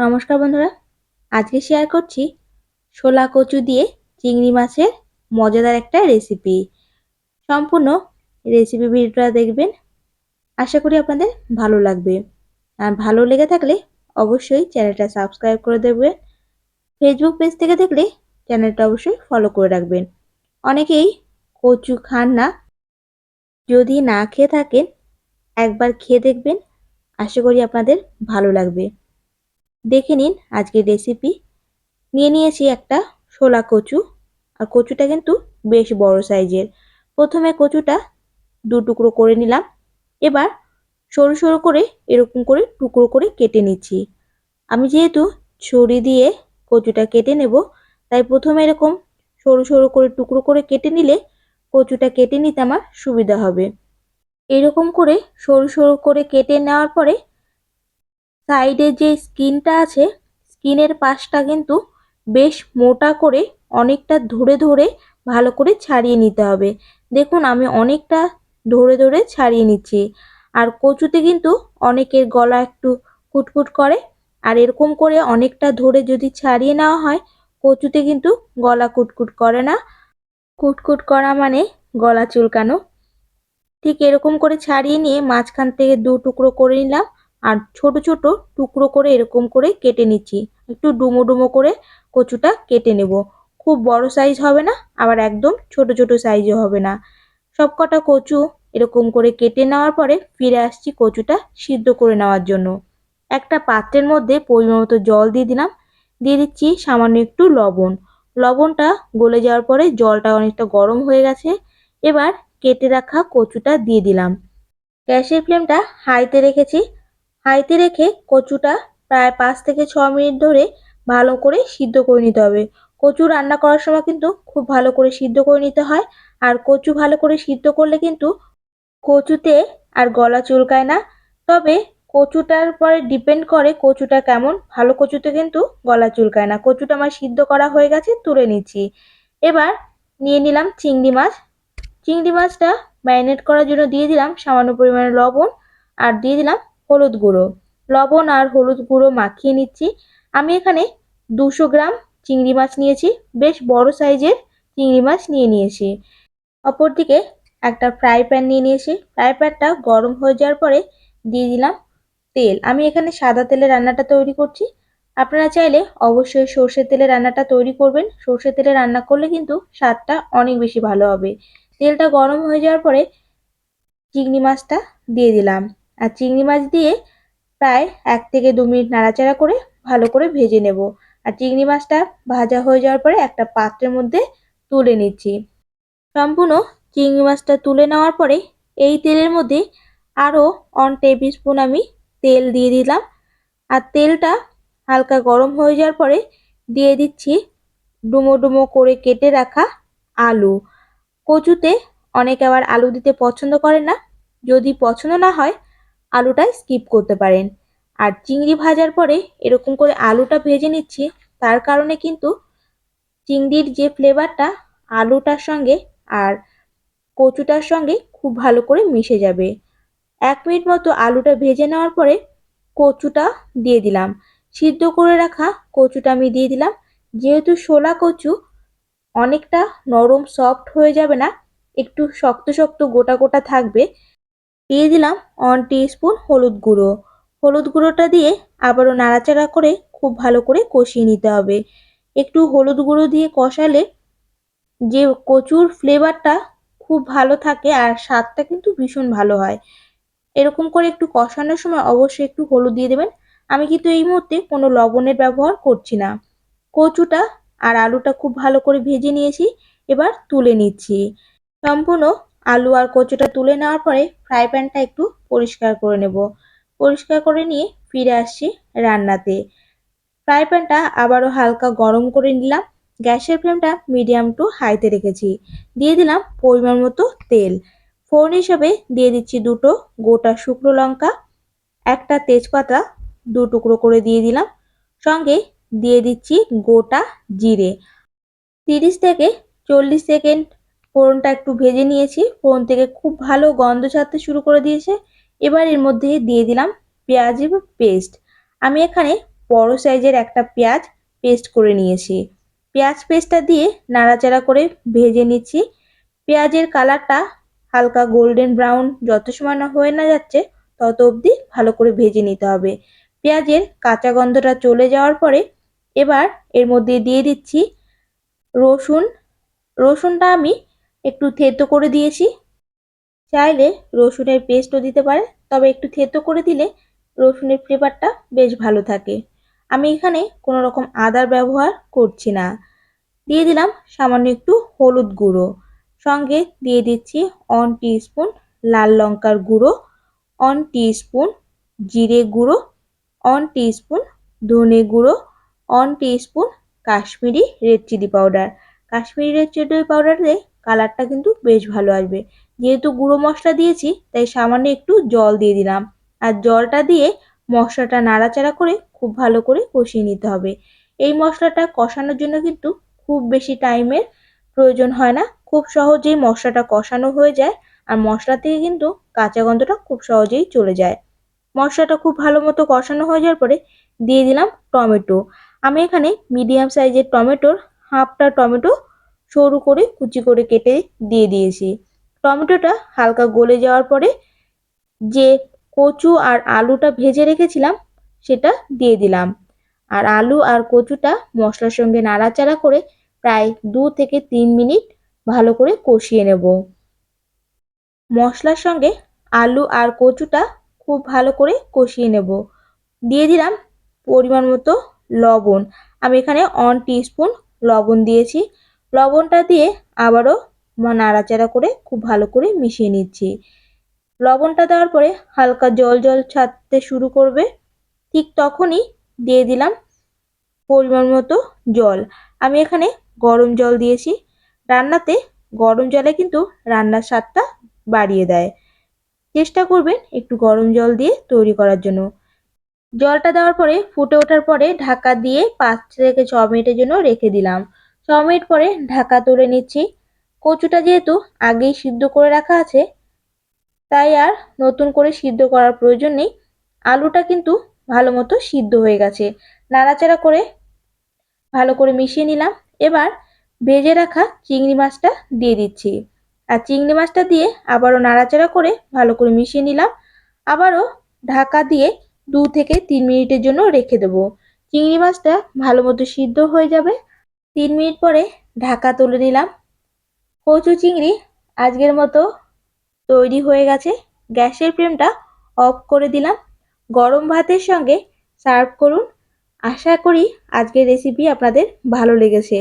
নমস্কার বন্ধুরা, আজকে শেয়ার করছি শোলা কচু দিয়ে চিংড়ি মাছের মজাদার একটা রেসিপি সম্পূর্ণ রেসিপি ভিডিওটা দেখবেন, আশা করি আপনাদের ভালো লাগবে। আর ভালো লেগে থাকলে অবশ্যই চ্যানেলটা সাবস্ক্রাইব করে দেবেন। ফেসবুক পেজ থেকে দেখলে চ্যানেলটা অবশ্যই ফলো করে রাখবেন। অনেকেই কচু খান না, যদি না খেয়ে থাকেন, একবার খেয়ে দেখবেন, আশা করি আপনাদের ভালো লাগবে। দেখে নিন আজকের রেসিপি নিয়ে নিয়েছি একটা শোলা কচু, আর কচুটা কিন্তু বেশ বড় সাইজের। প্রথমে কচুটা দু টুকরো করে নিলাম। এবার সরু সরু করে এরকম করে টুকরো করে কেটে নিচ্ছি। আমি যেহেতু ছুরি দিয়ে কচুটা কেটে নেব, তাই প্রথমে এরকম সরু সরু করে টুকরো করে কেটে নিলে কচুটা কেটে নিতে আমার সুবিধা হবে। এরকম করে সরু সরু করে কেটে নেওয়ার পরে সাইডে যে স্কিনটা আছে, স্কিনের পাশটা কিন্তু বেশ মোটা করে অনেকটা ধরে ধরে ভালো করে ছাড়িয়ে নিতে হবে। দেখুন, আমি অনেকটা ধরে ধরে ছাড়িয়ে নিচ্ছি। আর কচুতে কিন্তু অনেকের গলা একটু কুটকুট করে। আর এরকম করে অনেকটা ধরে যদি ছাড়িয়ে নেওয়া হয়, কচুতে কিন্তু গলা কুটকুট করে না। কুটকুট করা মানে গলা চুলকানো। ঠিক এরকম করে ছাড়িয়ে নিয়ে মাঝখান থেকে দু টুকরো করে নিলাম। আর ছোট ছোট টুকরো করে এরকম করে কেটে নিচ্ছি। একটু ডুমো ডুমো করে কচুটা কেটে নেব। খুব বড় সাইজ হবে না, আবার একদম ছোট ছোট সাইজও হবে না। সব কটা কচু এরকম করে কেটে নেওয়ার পরে ফিরে আসছি কচুটা সিদ্ধ করে নেওয়ার জন্য। একটা পাত্রের মধ্যে পরিমাণ মতো জল দিয়ে দিলাম। দিয়ে দিচ্ছি সামান্য একটু লবণ। লবণটা গলে যাওয়ার পরে জলটা অনেকটা গরম হয়ে গেছে। এবার কেটে রাখা কচুটা দিয়ে দিলাম। গ্যাসের ফ্লেমটা হাইতে রেখেছি। হাইতে রেখে কচুটা প্রায় পাঁচ থেকে ছ মিনিট ধরে ভালো করে সিদ্ধ করে নিতে হবে। কচু রান্না করার সময় কিন্তু খুব ভালো করে সিদ্ধ করে নিতে হয়। আর কচু ভালো করে সিদ্ধ করলে কিন্তু কচুতে আর গলা চুলকায় না। তবে কচুটার পরে ডিপেন্ড করে কচুটা কেমন। ভালো কচুতে কিন্তু গলা চুলকায় না। কচুটা আমার সিদ্ধ করা হয়ে গেছে, তুলে নিচ্ছি। এবার নিয়ে নিলাম চিংড়ি মাছ। চিংড়ি মাছটা ম্যারিনেট করার জন্য দিয়ে দিলাম সামান্য পরিমাণে লবণ। আর দিয়ে দিলাম হলুদ গুঁড়ো। লবণ আর হলুদ গুঁড়ো মাখিয়ে নিচ্ছি। আমি এখানে দুশো গ্রাম চিংড়ি মাছ নিয়েছি। বেশ বড় সাইজের চিংড়ি মাছ নিয়ে নিয়েছি। অপরদিকে একটা ফ্রাই প্যান নিয়ে নিয়েছি। ফ্রাই প্যানটা গরম হয়ে যাওয়ার পরে দিয়ে দিলাম তেল। আমি এখানে সাদা তেলে রান্নাটা তৈরি করছি। আপনারা চাইলে অবশ্যই সর্ষের তেলে রান্নাটা তৈরি করবেন। সর্ষের তেলে রান্না করলে কিন্তু স্বাদটা অনেক বেশি ভালো হবে। তেলটা গরম হয়ে যাওয়ার পরে চিংড়ি মাছটা দিয়ে দিলাম। আর চিংড়ি মাছ দিয়ে প্রায় এক থেকে দু মিনিট নাড়াচাড়া করে ভালো করে ভেজে নেব। আর চিংড়ি মাছটা ভাজা হয়ে যাওয়ার পরে একটা পাত্রের মধ্যে তুলে নিচ্ছি। সম্পূর্ণ চিংড়ি মাছটা তুলে নেওয়ার পরে এই তেলের মধ্যে আরও অন টেবিল স্পুন আমি তেল দিয়ে দিলাম। আর তেলটা হালকা গরম হয়ে যাওয়ার পরে দিয়ে দিচ্ছি ডুমো ডুমো করে কেটে রাখা আলু। কচুতে অনেকে আবার আলু দিতে পছন্দ করে না। যদি পছন্দ না হয় আলুটা স্কিপ করতে পারেন। আর চিংড়ি ভাজার পরে এরকম করে আলুটা ভেজে নিচ্ছি, তার কারণে কিন্তু চিংড়ির যে ফ্লেভারটা আলুটার সঙ্গে আর কচুটার সঙ্গে খুব ভালো করে মিশে যাবে। এক মিনিট মতো আলুটা ভেজে নেওয়ার পরে কচুটা দিয়ে দিলাম। সিদ্ধ করে রাখা কচুটা আমি দিয়ে দিলাম। যেহেতু শোলা কচু, অনেকটা নরম সফট হয়ে যাবে না, একটু শক্ত শক্ত গোটা গোটা থাকবে দিয়ে দিলাম ওয়ান স্পুন হলুদ গুঁড়ো। হলুদ গুঁড়োটা দিয়ে আবারও নাড়াচাড়া করে খুব ভালো করে কষিয়ে নিতে হবে। একটু হলুদ গুঁড়ো দিয়ে কষালে যে কচুর ফ্লেভারটা খুব ভালো থাকে আর স্বাদটা কিন্তু ভীষণ ভালো হয়। এরকম করে একটু কষানোর সময় অবশ্যই একটু হলুদ দিয়ে দেবেন। আমি কিন্তু এই মুহূর্তে কোনো লবণের ব্যবহার করছি না। কচুটা আর আলুটা খুব ভালো করে ভেজে নিয়েছি, এবার তুলে নিচ্ছি। সম্পূর্ণ আলু আর কচুটা তুলে নেওয়ার পরে ফ্রাই প্যানটা একটু পরিষ্কার করে নেব। পরিষ্কার করে নিয়ে ফিরে আসছি রান্নাতে। ফ্রাই প্যানটা আবারও হালকা গরম করে নিলাম। গ্যাসের ফ্লেমটা মিডিয়াম টু হাইতে রেখেছি। দিয়ে দিলাম পরিমাণ মতো তেল। ফোড়ন হিসাবে দিয়ে দিচ্ছি দুটো গোটা শুকনো লঙ্কা, একটা তেজপাতা, দু টুকরো করে দিয়ে দিলাম। সঙ্গে দিয়ে দিচ্ছি গোটা জিরে। তিরিশ থেকে চল্লিশ সেকেন্ড ফোড়নটা একটু ভেজে নিয়েছি। ফোড়ন থেকে খুব ভালো গন্ধ ছাড়তে শুরু করে দিয়েছে। এবার এর মধ্যে দিয়ে দিলাম পেঁয়াজি পেস্ট। আমি এখানে বড় সাইজের একটা পেঁয়াজ পেস্ট করে নিয়েছি। পেঁয়াজ পেস্টটা দিয়ে নাড়াচাড়া করে ভেজে নিচ্ছি। পেঁয়াজের কালারটা হালকা গোল্ডেন ব্রাউন, যত সময় না হয়ে না যাচ্ছে, তত অবধি ভালো করে ভেজে নিতে হবে। পেঁয়াজের কাঁচা গন্ধটা চলে যাওয়ার পরে এবার এর মধ্যে দিয়ে দিচ্ছি রসুন। রসুনটা আমি একটু থেতো করে দিয়েছি। চাইলে রসুনের পেস্টও দিতে পারে, তবে একটু থেতো করে দিলে রসুনের ফ্লেভারটা বেশ ভালো থাকে। আমি এখানে কোনো রকম আদার ব্যবহার করছি না। দিয়ে দিলাম সামান্য একটু হলুদ গুঁড়ো। সঙ্গে দিয়ে দিচ্ছি অন স্পুন লাল লঙ্কার গুঁড়ো অন স্পুন জিরে গুঁড়ো অন স্পুন ধনে গুঁড়ো one spoon Kashmiri red chilli powder Kashmiri red chilli powder দিয়ে কালারটা কিন্তু বেশ ভালো আসবে। যেহেতু গুঁড়ো মশলা দিয়েছি, তাই সামান্য একটু জল দিয়ে দিলাম। আর জলটা দিয়ে মশলাটা নাড়াচাড়া করে খুব ভালো করে কষিয়ে নিতে হবে। এই মশলাটা কষানোর জন্য কিন্তু খুব বেশি টাইমের প্রয়োজন হয় না। খুব সহজেই মশলাটা কষানো হয়ে যায় আর মশলা থেকে কিন্তু কাঁচা গন্ধটা খুব সহজেই চলে যায়। মশলাটা খুব ভালো মতো কষানো হয়ে যাওয়ার পরে দিয়ে দিলাম টমেটো। আমি এখানে মিডিয়াম সাইজের টমেটোর হাফটা টমেটো সরু করে কুচি করে কেটে দিয়ে দিয়েছি। টমেটোটা হালকা গলে যাওয়ার পরে যে কচু আর আলুটা ভেজে রেখেছিলাম, সেটা দিয়ে দিলাম। আর আলু আর কচুটা মশলার সঙ্গে নাড়াচাড়া করে প্রায় দু থেকে তিন মিনিট ভালো করে কষিয়ে নেব। মশলার সঙ্গে আলু আর কচুটা খুব ভালো করে কষিয়ে নেব। দিয়ে দিলাম পরিমাণ মতো লবণ। আমি এখানে অন স্পুন লবণ দিয়েছি। লবণটা দিয়ে আবারও নাড়াচাড়া করে খুব ভালো করে মিশিয়ে নিচ্ছি। লবণটা দেওয়ার পরে হালকা জল জল ছাড়তে শুরু করবে। ঠিক তখনই দিয়ে দিলাম পরিমাণ মতো জল। আমি এখানে গরম জল দিয়েছি। রান্নাতে গরম জলে কিন্তু রান্নার স্বাদটা বাড়িয়ে দেয়। চেষ্টা করবেন একটু গরম জল দিয়ে তৈরি করার জন্য। জলটা দেওয়ার পরে ফুটে ওঠার পরে ঢাকা দিয়ে পাঁচ থেকে ছ মিনিটের জন্য রেখে দিলাম। ছ মিনিট পরে ঢাকা তুলে নিচ্ছি। কচুটা যেহেতু আগেই সিদ্ধ করে রাখা আছে, তাই আর নতুন করে সিদ্ধ করার প্রয়োজন নেই। আলুটা কিন্তু ভালো মতো সিদ্ধ হয়ে গেছে। নাড়াচাড়া করে ভালো করে মিশিয়ে নিলাম। এবার ভেজে রাখা চিংড়ি মাছটা দিয়ে দিচ্ছি। আর চিংড়ি মাছটা দিয়ে আবারও নাড়াচাড়া করে ভালো করে মিশিয়ে নিলাম। আবারও ঢাকা দিয়ে দু থেকে তিন মিনিটের জন্য রেখে দেবো। চিংড়ি মাছটা ভালো মতো সিদ্ধ হয়ে যাবে। তিন মিনিট পরে ঢাকা তুলে নিলাম। কচু চিংড়ি আজকের মতো তৈরি হয়ে গেছে। গ্যাসের ফ্লেমটা অফ করে দিলাম। গরম ভাতের সঙ্গে সার্ভ করুন। আশা করি আজকের রেসিপি আপনাদের ভালো লেগেছে।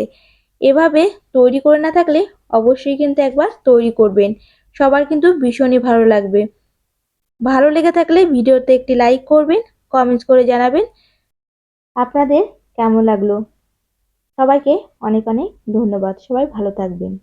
এভাবে তৈরি করে না থাকলে অবশ্যই কিন্তু একবার তৈরি করবেন। সবার কিন্তু ভীষণই ভালো লাগবে। ভালো লেগে থাকলে ভিডিওতে একটি লাইক করবেন, কমেন্টস করে জানাবেন। আপনাদের কেমন লাগল? সবাইকে অনেক অনেক ধন্যবাদ। সবাই ভালো থাকবেন।